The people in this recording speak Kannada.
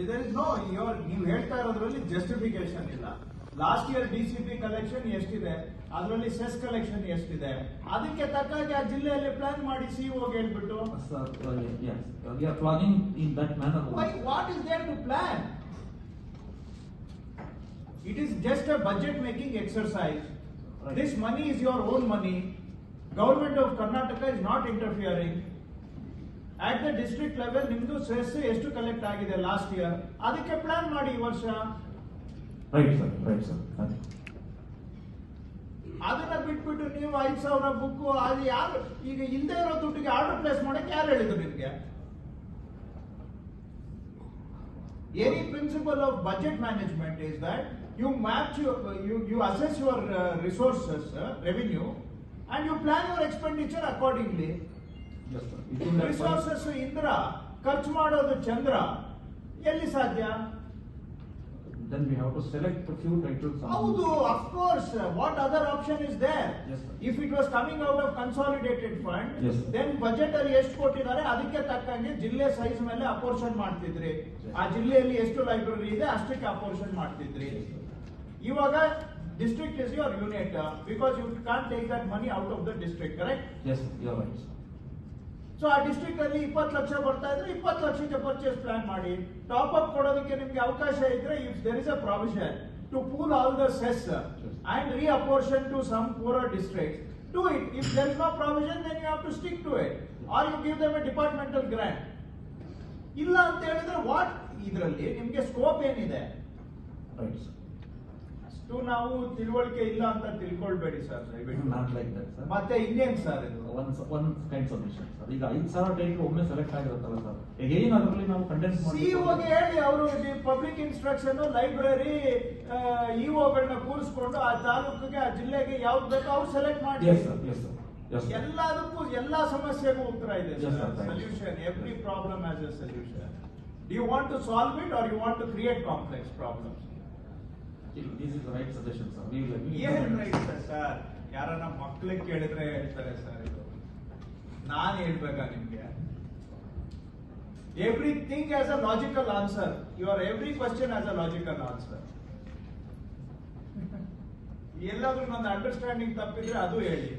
ಇದರ್ ಇಸ್ ನೋ ಯೋರ್ ನೀವು ಹೇಳ್ತಾ ಇರೋದ್ರಲ್ಲಿ ಜಸ್ಟಿಫಿಕೇಶನ್ ಇಲ್ಲ. Last year D C P collection ಎಷ್ಟಿದೆ? ಅದರಲ್ಲಿ ಸೆಸ್ ಕಲೆಕ್ಷನ್ ಎಷ್ಟಿದೆ? ಅದಕ್ಕೆ ತಕ್ಕಾಗಿ ಆ ಜಿಲ್ಲೆಯಲ್ಲಿ ಪ್ಲಾನ್ ಮಾಡಿ ಸಿ ಹೋಗಿ ಹೇಳ್ಬಿಟ್ಟು. What is there to plan it planning just that budget making what this money is plan? Own money just of Karnataka is not Right. At the district level ನಿಮ್ಮದು ಸ್ಟ್ರಸ್ ಎಷ್ಟು ಕಲೆಕ್ಟ್ ಆಗಿದೆ ಲಾಸ್ಟ್ ಇಯರ್ ಅದಕ್ಕೆ ಪ್ಲಾನ್ ಮಾಡಿ ಈ ವರ್ಷ. ರೈಟ್ ಸರ್ ರೈಟ್ ಸರ್ ಅದನ್ನು ಬಿಟ್ಬಿಟ್ಟು ನೀವು ಐದು ಸಾವಿರ ಬುಕ್ಕು ಅಲ್ಲಿ ಯಾರು ಈಗ ಇಲ್ಲದೆ ಇರೋ ದುಡ್ಡುಗೆ ಆರ್ಡರ್ ಪ್ಲೇಸ್ ಮಾಡಕ್ಕೆ ಯಾರು ಹೇಳಿದ್ರು ನಿಮಗೆ? ಎರಿ principle of budget management is that you match you you assess your resources revenue and you plan your expenditure accordingly resources Indra ಖರ್ಚು ಮಾಡೋದು ಚಂದ್ರ ಎಲ್ಲಿ ಸಾಧ್ಯ Then we have to select a few titles. and- of course. What other option is there? Yes, sir. If it was out out of consolidated fund Yes, sir. Then budget ಅಲ್ಲಿ ಎಷ್ಟು ಕೊಟ್ಟಿದ್ದಾರೆ ಅದಕ್ಕೆ ತಕ್ಕಂಗೆ ಜಿಲ್ಲೆ ಸೈಜ್ ಮೇಲೆ ಅಪೋರ್ಷನ್ ಮಾಡ್ತಿದ್ರಿ. ಆ ಜಿಲ್ಲೆಯಲ್ಲಿ ಎಷ್ಟು ಲೈಬ್ರರಿ ಇದೆ ಅಷ್ಟಕ್ಕೆ ಅಪೋರ್ಷನ್ ಮಾಡ್ತಿದ್ರಿ. ಇವಾಗ district is your unit because you can't take that money out of the Yes, sir, you are right, sir. So ಆ ಡಿಸ್ಟ್ರಿಕ್ಟ್ ಅಲ್ಲಿ ಇಪ್ಪತ್ತು ಲಕ್ಷ ಬರ್ತಾ ಇದ್ರೆ ಇಪ್ಪತ್ತು ಲಕ್ಷಕ್ಕೆ ಪರ್ಚೇಸ್ ಪ್ಲಾನ್ ಮಾಡಿ. ಟಾಪ್ ಅಪ್ ಕೊಡೋದಕ್ಕೆ ನಿಮ್ಗೆ ಅವಕಾಶ ಇದ್ರೆ if there is a provision to pool all the cess and reapportion to some poorer district to it if there is no provision then you have to stick to it are you give them a departmental grant ಇಲ್ಲ ಅಂತ ಹೇಳಿದ್ರೆ ವಾಟ್ ಇದರಲ್ಲಿ ನಿಮ್ಗೆ ಸ್ಕೋಪ್ ಏನಿದೆ? Right sir. ಅಷ್ಟು ನಾವು ತಿಳುವಳಿಕೆ ಇಲ್ಲ ಅಂತ ತಿಳ್ಕೊಳ್ಬೇಡಿ sir not like that sir ಮತ್ತೆ ಇನ್ನೇನ್ ಸರ್ ಇದು? One one kind submission, sir. ಈಗ ಐದು ಸಾವಿರ ಟೈಮ್ ಒಮ್ಮೆ ಸೆಲೆಕ್ಟ್ ಆಗಿರುತ್ತಲ್ಲ ಸರ್ ಹೇಗೇನು ಅದರಲ್ಲಿ ನಾವು ಕಂಡೆನ್ಸ್ ಸಿಇಒಗೆ ಹೇಳಿ ಅವರು ಪಬ್ಲಿಕ್ ಇನ್ಸ್ಟ್ರಕ್ಷನ್ ಲೈಬ್ರರಿ ಇಒಗಳನ್ನ ಕೂರಿಸ್ಕೊಂಡು ಆ ತಾಲೂಕಿಗೆ ಆ ಜಿಲ್ಲೆಗೆ ಯಾವ್ದು ಬೇಕೋ ಅವ್ರು ಸೆಲೆಕ್ಟ್ ಮಾಡಿ. Yes sir yes sir sir ಎಲ್ಲದಕ್ಕೂ ಎಲ್ಲಾ ಸಮಸ್ಯೆಗೂ ಉತ್ತರ ಇದೆ. Solution every problem has a solution you want to solve it or you want to create complex problems this is right suggestion sir we ಏನ್ ಸರ್ ಯಾರನ್ನ ಮಕ್ಳಿಗೆ ಕೇಳಿದ್ರೆ ಹೇಳ್ತಾರೆ ಸರ್ ಇದು. ನಾನು ಹೇಳ್ಬೇಕಾ ನಿಮ್ಗೆ? Everything has a logical answer your every question has a logical answer ಎಲ್ಲಾದ್ರೂ ನನ್ನ ಅಂಡರ್ಸ್ಟ್ಯಾಂಡಿಂಗ್ ತಪ್ಪಿದ್ರೆ ಅದು ಹೇಳಿ.